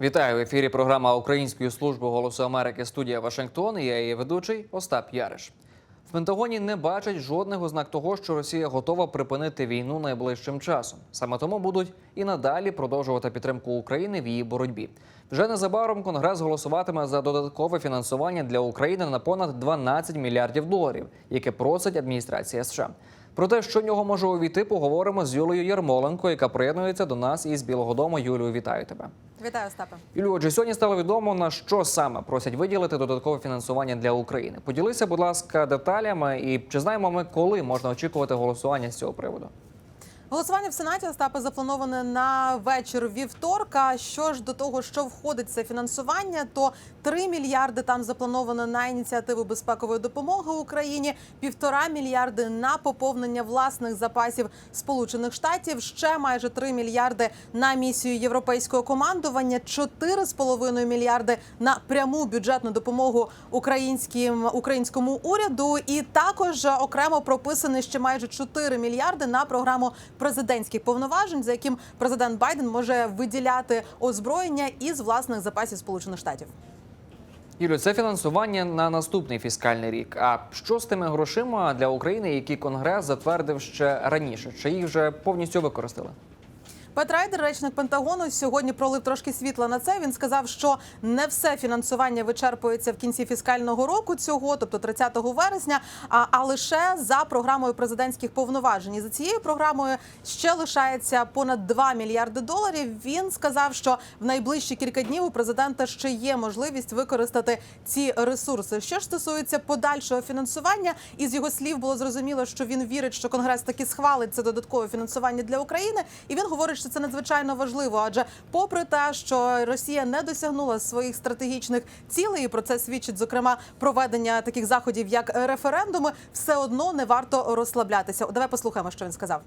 Вітаю в ефірі. Програма Української служби голосу Америки. Студія Вашингтон. Я її ведучий Остап Яриш. В Пентагоні не бачать жодних ознак того, що Росія готова припинити війну найближчим часом. Саме тому будуть і надалі продовжувати підтримку України в її боротьбі. Вже незабаром Конгрес голосуватиме за додаткове фінансування для України на понад 12 мільярдів доларів, яке просить адміністрація США. Про те, що в нього може увійти, поговоримо з Юлею Ярмоленко, яка приєднується до нас із Білого Дому. Юлію, вітаю тебе. Вітаю, Остапе. Юлію, отже, сьогодні стало відомо на що саме просять виділити додаткове фінансування для України. Поділися, будь ласка, деталями, і чи знаємо ми, коли можна очікувати голосування з цього приводу? Голосування в Сенаті Остапе заплановане на вечір вівторка. Що ж до того, що входить це фінансування, то 3 мільярди там заплановано на ініціативу безпекової допомоги Україні, півтора мільярди на поповнення власних запасів Сполучених Штатів, ще майже 3 мільярди на місію європейського командування, 4,5 мільярди на пряму бюджетну допомогу українським українському уряду, і також окремо прописані ще майже 4 мільярди на програму президентських повноважень, за яким президент Байден може виділяти озброєння із власних запасів Сполучених Штатів. Юлю, це фінансування на наступний фіскальний рік. А що з тими грошима для України, які Конгрес затвердив ще раніше? Чи їх вже повністю використали? Пет Райдер, речник Пентагону, сьогодні пролив трошки світла на це. Він сказав, що не все фінансування вичерпується в кінці фіскального року цього, тобто 30 вересня, а, а лише за програмою президентських повноважень. І за цією програмою ще лишається понад 2 мільярди доларів. Він сказав, що в найближчі кілька днів у президента ще є можливість використати ці ресурси. Що ж стосується подальшого фінансування, із його слів було зрозуміло, що він вірить, що конгрес таки схвалить це додаткове фінансування для України, і він говорить, що це надзвичайно важливо. Адже, попри те, що Росія не досягнула своїх стратегічних цілей, і про це свідчить зокрема проведення таких заходів, як референдуми, все одно не варто розслаблятися. Давай послухаємо, що він сказав.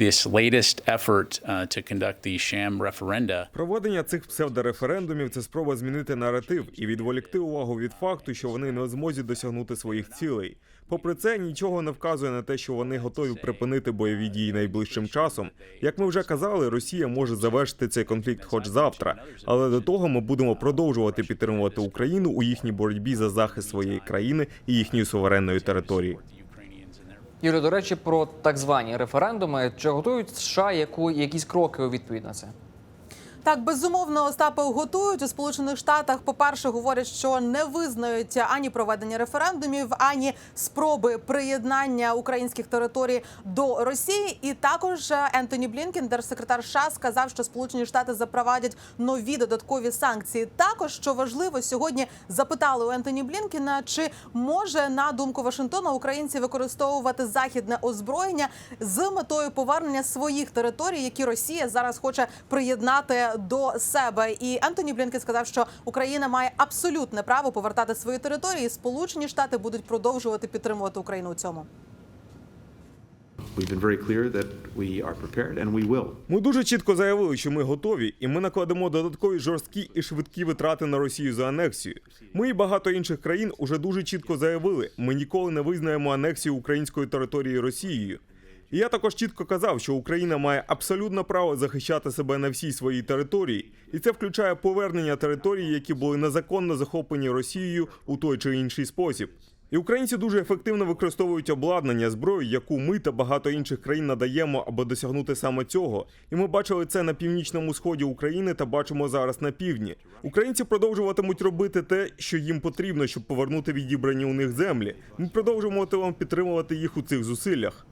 This latest effort uh, to conduct the sham referenda Проведення цих псевдореферендумів це спроба змінити наратив і відволікти увагу від факту, що вони не в змозі досягнути своїх цілей. Попри це, нічого не вказує на те, що вони готові припинити бойові дії найближчим часом. Як ми вже казали, Росія може завершити цей конфлікт хоч завтра, але до того ми будемо продовжувати підтримувати Україну у їхній боротьбі за захист своєї країни і їхньої суверенної території. Юлію, до речі, про так звані референдуми. Чи готують США яку якісь кроки у відповідь на це? Так, безумовно, Остапи готують у Сполучених Штатах. По перше, говорять, що не визнають ані проведення референдумів, ані спроби приєднання українських територій до Росії. І також Ентоні Блінкен, держсекретар США, сказав, що Сполучені Штати запровадять нові додаткові санкції. Також що важливо, сьогодні запитали у Ентоні Блінкена, чи може на думку Вашингтона українці використовувати західне озброєння з метою повернення своїх територій, які Росія зараз хоче приєднати до себе. І Ентоні Блінкен сказав, що Україна має абсолютне право повертати свої території. і Сполучені Штати будуть продовжувати підтримувати Україну у цьому. Ми дуже чітко заявили, що ми готові, і ми накладемо додаткові жорсткі і швидкі витрати на Росію за анексію. Ми і багато інших країн уже дуже чітко заявили: ми ніколи не визнаємо анексію української території Росією. І я також чітко казав, що Україна має абсолютне право захищати себе на всій своїй території, і це включає повернення територій, які були незаконно захоплені Росією у той чи інший спосіб. І українці дуже ефективно використовують обладнання, зброю, яку ми та багато інших країн надаємо, аби досягнути саме цього. І ми бачили це на північному сході України та бачимо зараз на півдні. Українці продовжуватимуть робити те, що їм потрібно, щоб повернути відібрані у них землі. Ми продовжуватимемо підтримувати їх у цих зусиллях.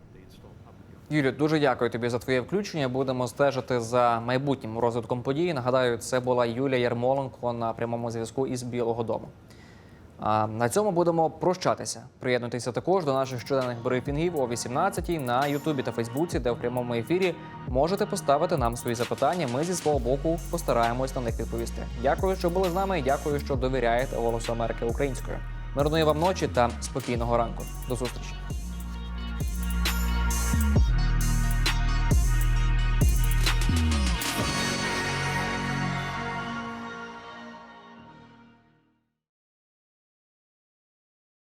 Юлію, дуже дякую тобі за твоє включення. Будемо стежити за майбутнім розвитком подій. Нагадаю, це була Юлія Ярмоленко на прямому зв'язку із Білого Дому. А на цьому будемо прощатися. Приєднуйтеся також до наших щоденних брифінгів о 18-й на Ютубі та Фейсбуці, де в прямому ефірі можете поставити нам свої запитання. Ми зі свого боку постараємось на них відповісти. Дякую, що були з нами. і Дякую, що довіряєте голосу Америки українською. Мирної вам ночі та спокійного ранку. До зустрічі.